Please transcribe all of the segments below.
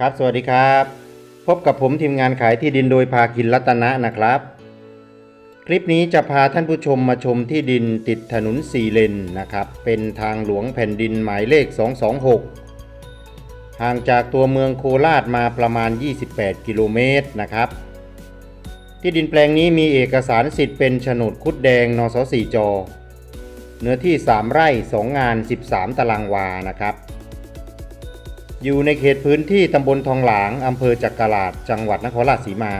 ครับ สวัสดีครับ พบกับผมทีมงานขายที่ดินโดยภาคินรัตนะนะครับ คลิปนี้จะพาท่านผู้ชมมาชมที่ดินติดถนนสี่เลนนะครับ เป็นทางหลวงแผ่นดินหมายเลข 226 ห่างจากตัวเมืองโคราชมาประมาณ 28 กิโลเมตรนะครับ ที่ดินแปลงนี้มีเอกสารสิทธิ์เป็นโฉนดคุดแดงนสสี่จอ เนื้อที่ 3 ไร่ 2 งาน 13 ตารางวานะครับ อยู่ในเขตพื้นที่ตำบลทองหลางอำเภอจักราชจังหวัดนครราชสีมา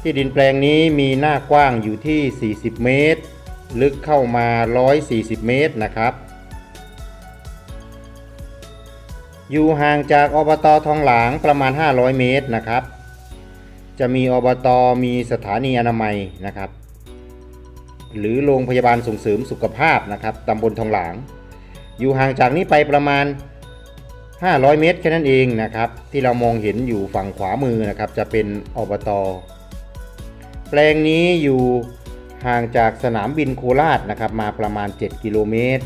ที่ดินแปลงนี้มีหน้ากว้างอยู่ที่ 40 เมตร ลึกเข้ามา 140 เมตรนะครับ อยู่ห่างจากอบตทองหลางประมาณ 500 เมตรนะครับ จะมีอบตมีสถานีอนามัยนะครับ หรือโรงพยาบาลส่งเสริมสุขภาพนะครับตำบลทองหลาง อยู่ห่างจากนี้ไปประมาณ 500 เมตรแค่นั้นเองนะครับ ที่เรามองเห็นอยู่ฝั่งขวามือนะครับ จะเป็นอบต แปลงนี้อยู่ห่างจากสนามบินโคราชนะครับ มาประมาณ 7 กิโลเมตร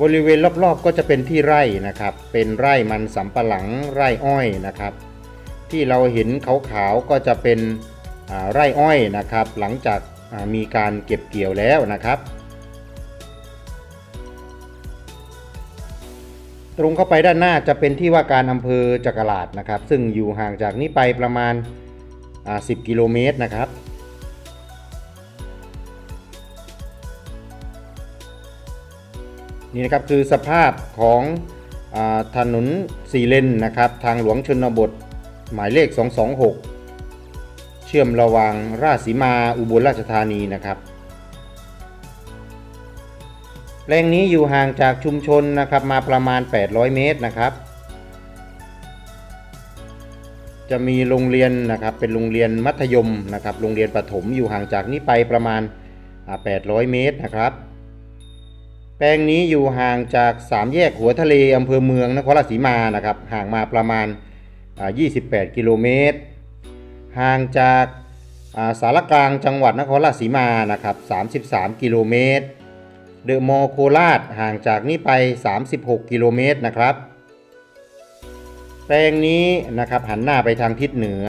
บริเวณรอบๆก็จะเป็นที่ไร่นะครับ เป็นไร่มันสำปะหลังไร่อ้อยนะครับ ที่เราเห็นขาวๆก็จะเป็นไร่อ้อยนะครับ หลังจากมีการเก็บเกี่ยวแล้วนะครับ ตรงเข้าไปด้านหน้าจะเป็นที่ว่าการอำเภอจักราชนะครับ ซึ่งอยู่ห่างจากนี้ไปประมาณ 10 กิโลเมตรนะครับนี่นะครับคือสภาพของอถนนสี่เลนนะครับ ทางหลวงชนบทหมายเลข 226 เชื่อมระหว่างราชสีมาอุบลราชธานีนะครับ แปลงนี้อยู่ห่างจากชุมชนนะครับมาประมาณ 800 เมตรนะครับ จะมีโรงเรียนนะครับเป็นโรงเรียนมัธยมนะครับโรงเรียนประถมอยู่ห่างจากนี้ไปประมาณ 800 เมตรนะครับ แปลงนี้อยู่ห่างจาก3แยกหัวทะเลอำเภอเมืองนครราชสีมานะครับห่างมาประมาณอ่า28 กิโลเมตร ห่างจากสารกลางจังหวัดนครราชสีมานะครับ 33 กิโลเมตร เดอะมอลโคราชห่างจากนี้ไป 36 กิโลเมตรนะครับ แปลงนี้นะครับหันหน้าไปทางทิศเหนือ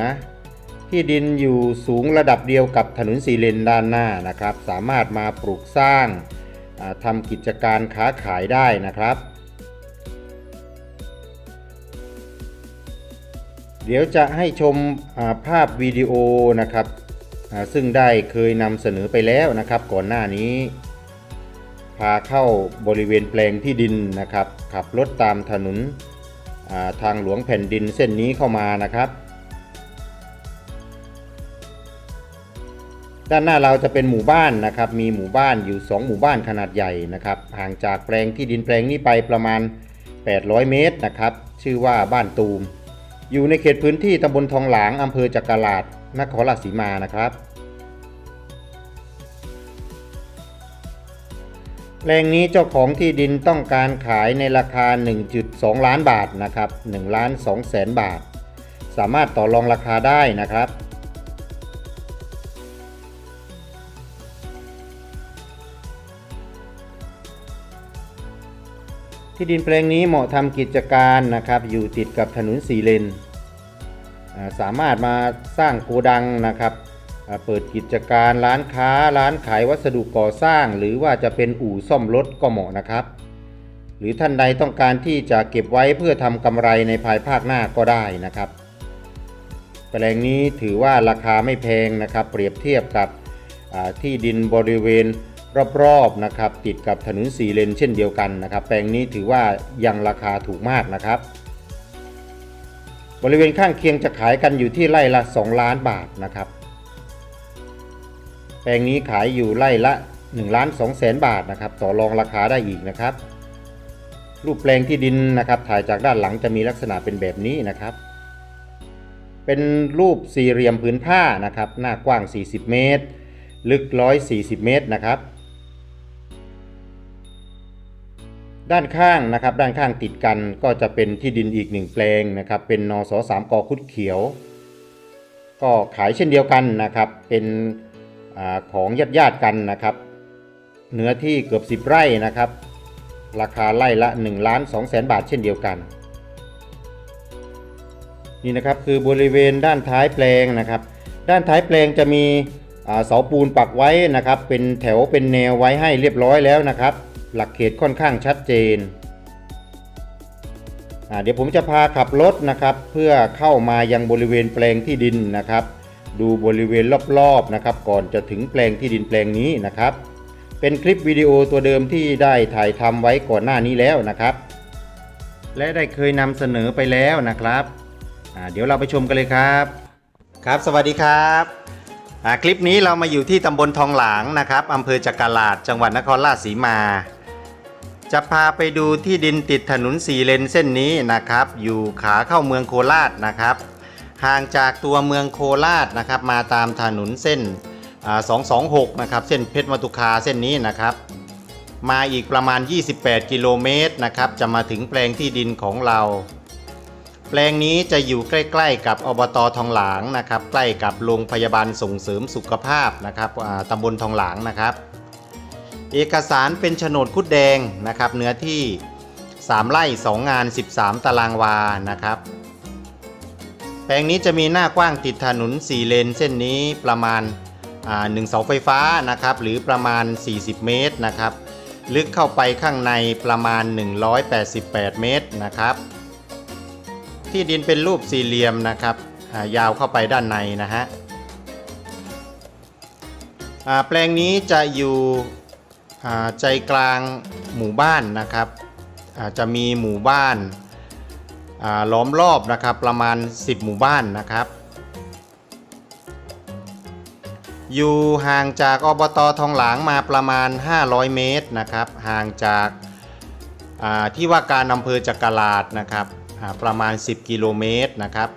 ที่ดินอยู่สูงระดับเดียวกับถนนสีเลนด้านหน้านะครับ สามารถมาปลูกสร้างทำกิจการค้าขายได้นะครับ เดี๋ยวจะให้ชมภาพวิดีโอนะครับซึ่งได้เคยนำเสนอไปแล้วนะครับก่อนหน้านี้ พาเข้าบริเวณแปลงที่ดินนะครับ ขับรถตามถนนาทางหลวงแผ่นดินเส้นนี้เข้ามานะครับ ด้านหน้าเราจะเป็นหมู่บ้านนะครับ มีหมู่บ้านอยู่ 2 หมู่บ้านขนาดใหญ่นะครับ ห่างจากแปลงที่ดินแปลงนี้ไปประมาณ 800 เมตรนะครับ ชื่อว่าบ้านตูม อยู่ในเขตพื้นที่ตำบลทองหลางอำเภอจักราชนครราชสีมานะครับ แปลงนี้เจ้าของที่ดินต้องการขายในราคา 1.2 ล้านบาทนะครับ1ล้าน2แสนบาท สามารถต่อรองราคาได้นะครับ ที่ดินแปลงนี้เหมาะทำกิจการนะครับอยู่ติดกับถนนสีเลน สามารถมาสร้างโกดังนะครับ เปิดกิจการร้านค้าร้านขายวัสดุก่อสร้าง หรือว่าจะเป็นอู่ซ่อมรถก็เหมาะนะครับ หรือท่านใดต้องการที่จะเก็บไว้เพื่อทำกำไรในภายภาคหน้าก็ได้นะครับ แปลงนี้ถือว่าราคาไม่แพงนะครับ เปรียบเทียบกับที่ดินบริเวณรอบๆนะครับติดกับถนนสีเลนเช่นเดียวกันนะครับ แปลงนี้ถือว่ายังราคาถูกมากนะครับ บริเวณข้างเคียงจะขายกันอยู่ที่ไร่ละ 2 ล้านบาทนะครับ แปลงนี้ขายอยู่ไร่ละ1ล้าน2แสนบาทนะครับ ต่อรองราคาได้อีกนะครับ รูปแปลงที่ดินนะครับ ถ่ายจากด้านหลังจะมีลักษณะเป็นแบบนี้นะครับ เป็นรูปสี่เหลี่ยมผืนผ้านะครับ หน้ากว้าง 40 เมตร ลึก 140 เมตรนะครับ ด้านข้างนะครับ ด้านข้างติดกันก็จะเป็นที่ดินอีกหนึ่งแปลงนะครับ เป็นนสสามกอคุดเขียว ก็ขายเช่นเดียวกันนะครับ เป็น ของญาติญาติกันนะครับ เนื้อที่เกือบ 10 ไร่นะครับ ราคาไร่ละ1ล้าน2แสนบาทเช่นเดียวกัน นี่นะครับคือบริเวณด้านท้ายแปลงนะครับ ด้านท้ายแปลงจะมีเสาปูนปักไว้นะครับ เป็นแถวเป็นแนวไว้ให้เรียบร้อยแล้วนะครับ หลักเขตค่อนข้างชัดเจนเดี๋ยวผมจะพาขับรถนะครับ เพื่อเข้ามายังบริเวณแปลงที่ดินนะครับ ดูบริเวณรอบๆนะครับ ก่อนจะถึงแปลงที่ดินแปลงนี้นะครับ เป็นคลิปวิดีโอตัวเดิมที่ได้ถ่ายทำไว้ก่อนหน้านี้แล้วนะครับ และได้เคยนำเสนอไปแล้วนะครับเดี๋ยวเราไปชมกันเลยครับ ครับ สวัสดีครับคลิปนี้เรามาอยู่ที่ตำบลทองหลางนะครับอำเภอจักราดจังหวัดนครราชสีมา จะพาไปดูที่ดินติดถนนสี่เลนเส้นนี้นะครับ อยู่ขาเข้าเมืองโคราชนะครับ ห่างจากตัวเมืองโคราชนะครับมาตามถนนเส้น 226 นะครับ เส้นเพชรมตุคาเส้นนี้นะครับ มาอีกประมาณ 28 กิโลเมตรนะครับ จะมาถึงแปลงที่ดินของเรา แปลงนี้จะอยู่ใกล้ ๆ กับอบตทองหลางนะครับ ใกล้กับโรงพยาบาลส่งเสริมสุขภาพนะครับตำบลทองหลางนะครับ เอกสารเป็นโฉนดคุดแดงนะครับ เนื้อที่ 3ไร่2งาน 13 ตารางวานะครับ ลงนี้จะมีหน้ากว้างติดถนน 4 เลนเส้นนี้ประมาณหนึ่งเสาไฟฟ้านะครับ หรือประมาณ 40 เมตรนะครับ ลึกเข้าไปข้างในประมาณ 188 เมตรนะครับ ที่ดินเป็นรูปสี่เหลี่ยมนะครับายาวเข้าไปด้านในนะฮะแปลงนี้จะอยู่ใจกลางหมู่บ้านนะครับจะมีหมู่บ้าน ล้อมรอบนะครับประมาณ 10 หมู่บ้านนะครับ อยู่ห่างจากอบตทองหลางมาประมาณ 500 เมตรนะครับ ห่างจากาที่ว่าการอำเภอจักราดนะครับประมาณ 10 กิโลเมตรนะครับ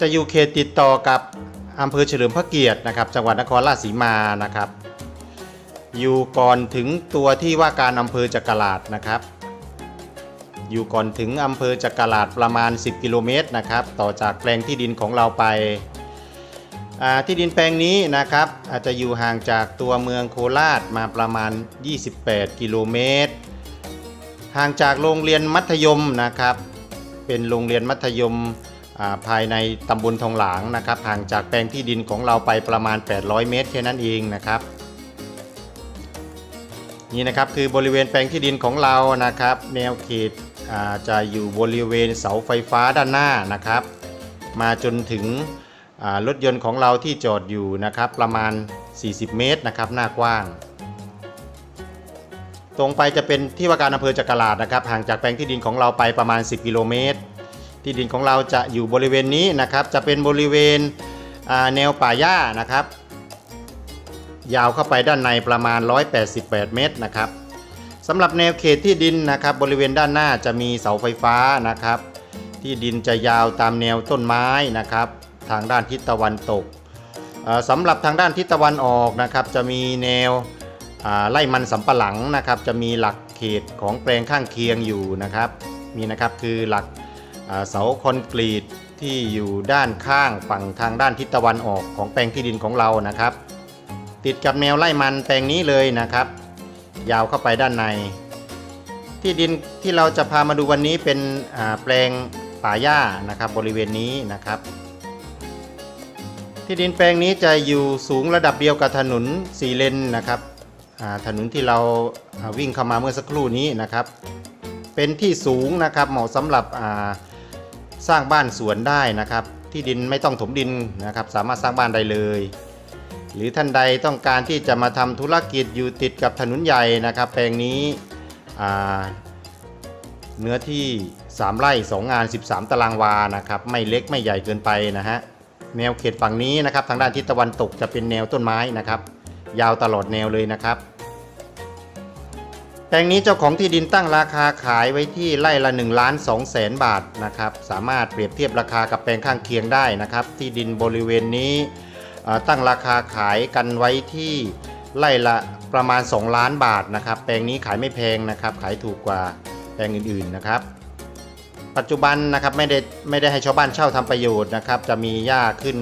จะอยู่เขตติดต่อกับอำเภอเฉลิมพระเกียรตินะครับ จังหวัดนครราชสีมานะครับ อยู่ก่อนถึงตัวที่ว่าการอำเภอจักราดนะครับ อยู่ก่อนถึงอำเภอจักราดประมาณ 10 กิโลเมตรนะครับ ต่อจากแปลงที่ดินของเราไป ที่ดินแปลงนี้นะครับ อาจจะอยู่ห่างจากตัวเมืองโคราชมาประมาณ 28 กิโลเมตร ห่างจากโรงเรียนมัธยมนะครับ เป็นโรงเรียนมัธยมาภายในตำบลทองหลางนะครับ ห่างจากแปลงที่ดินของเราไปประมาณ 800 เมตรแค่นั้นเองนะครับนี่นะครับคือบริเวณแปลงที่ดินของเรานะครับ แนวเขต จะอยู่บริเวณเสาไฟฟ้าด้านหน้านะครับ มาจนถึงรถยนต์ของเราที่จอดอยู่นะครับประมาณ 40 เมตรนะครับหน้ากว้าง ตรงไปจะเป็นที่ว่าการอำเภอจักราดนะครับห่างจากแปลงที่ดินของเราไปประมาณ 10 กิโลเมตร ที่ดินของเราจะอยู่บริเวณนี้นะครับ จะเป็นบริเวณแนวป่าหญ้านะครับ ยาวเข้าไปด้านในประมาณ 188 เมตรนะครับ สำหรับแนวเขตที่ดินนะครับบริเวณด้านหน้าจะมีเสาไฟฟ้านะครับ ที่ดินจะยาวตามแนวต้นไม้นะครับ ทางด้านทิศตะวันตกสำหรับทางด้านทิศตะวันออกนะครับ จะมีแนวไร่มันสำปะหลังนะครับ จะมีหลักเขตของแปลงข้างเคียงอยู่นะครับมีนะครับคือหลักเสาคอนกรีตที่อยู่ด้านข้างฝั่งทางด้านทิศตะวันออกของแปลงที่ดินของเรานะครับ ติดกับแนวไร่มันแปลงนี้เลยนะครับ ยาวเข้าไปด้านใน ที่ดินที่เราจะพามาดูวันนี้เป็นแปลงป่าหญ้านะครับบริเวณนี้นะครับ ที่ดินแปลงนี้จะอยู่สูงระดับเดียวกับถนนสีเลนนะครับถนนที่เราวิ่งเข้ามาเมื่อสักครู่นี้นะครับ เป็นที่สูงนะครับเหมาะสำหรับสร้างบ้านสวนได้นะครับ ที่ดินไม่ต้องถมดินนะครับ สามารถสร้างบ้านได้เลย หรือท่านใดต้องการที่จะมาทำธุรกิจอยู่ติดกับถนนใหญ่นะครับ แปลงนี้เนื้อที่ 3 ไร่2งาน 13 ตารางวานะครับไม่เล็กไม่ใหญ่เกินไปนะฮะแนวเขตฝั่งนี้นะครับ ทางด้านทิศตะวันตกจะเป็นแนวต้นไม้นะครับ ยาวตลอดแนวเลยนะครับ แปลงนี้เจ้าของที่ดินตั้งราคาขายไว้ที่ไร่ละ1ล้าน2แสนบาทนะครับ สามารถเปรียบเทียบราคากับแปลงข้างเคียงได้นะครับ ที่ดินบริเวณนี้ ตั้งราคาขายกันไว้ที่ไร่ละประมาณ 2 ล้านบาทนะครับ แปลงนี้ขายไม่แพงนะครับ ขายถูกกว่าแปลงอื่นๆนะครับ ปัจจุบันนะครับไม่ได้ไม่ได้ให้ชาวบ้านเช่าทำประโยชน์นะครับ จะมีหญ้าขึ้น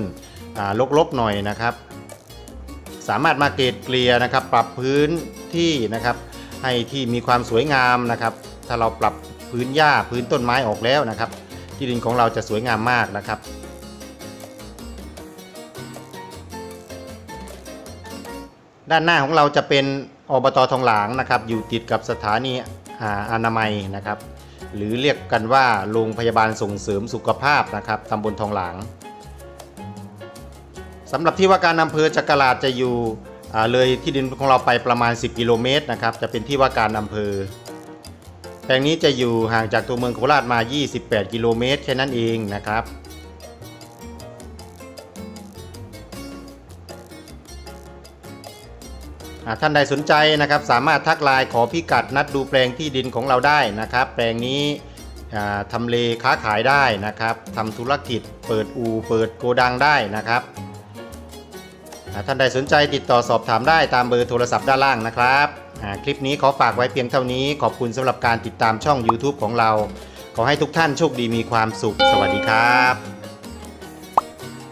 ลกๆหน่อยนะครับ สามารถมาเกรดเกลียนะครับ ปรับพื้นที่นะครับให้ที่มีความสวยงามนะครับ ถ้าเราปรับพื้นหญ้าพื้นต้นไม้ออกแล้วนะครับ ที่ดินของเราจะสวยงามมากนะครับ ด้านหน้าของเราจะเป็นอบตทองหลางนะครับ อยู่ติดกับสถานีอาอนามัยนะครับ หรือเรียกกันว่าโรงพยาบาลส่งเสริมสุขภาพนะครับตำบลทองหลางสำหรับที่ว่าการอำเภอจักราชจะอยู่เลยที่ดินของเราไปประมาณ 10 กิโลเมตรนะครับ จะเป็นที่ว่าการอำเภอแปลงนี้จะอยู่ห่างจากตัวเมืองโคราชมา 28 กิโลเมตรแค่นั้นเองนะครับ ท่านใดสนใจนะครับสามารถทักไลน์ขอพิกัดนัดดูแปลงที่ดินของเราได้นะครับ แปลงนี้อ่าทำเลค้าขายได้นะครับทำธุรกิจเปิดอู่เปิดโกดังได้นะครับท่านใดสนใจติดต่อสอบถามได้ตามเบอร์โทรศัพท์ด้านล่างนะครับ คลิปนี้ขอฝากไว้เพียงเท่านี้ ขอบคุณสำหรับการติดตามช่อง YouTube ของเรา ขอให้ทุกท่านโชคดีมีความสุข สวัสดีครับ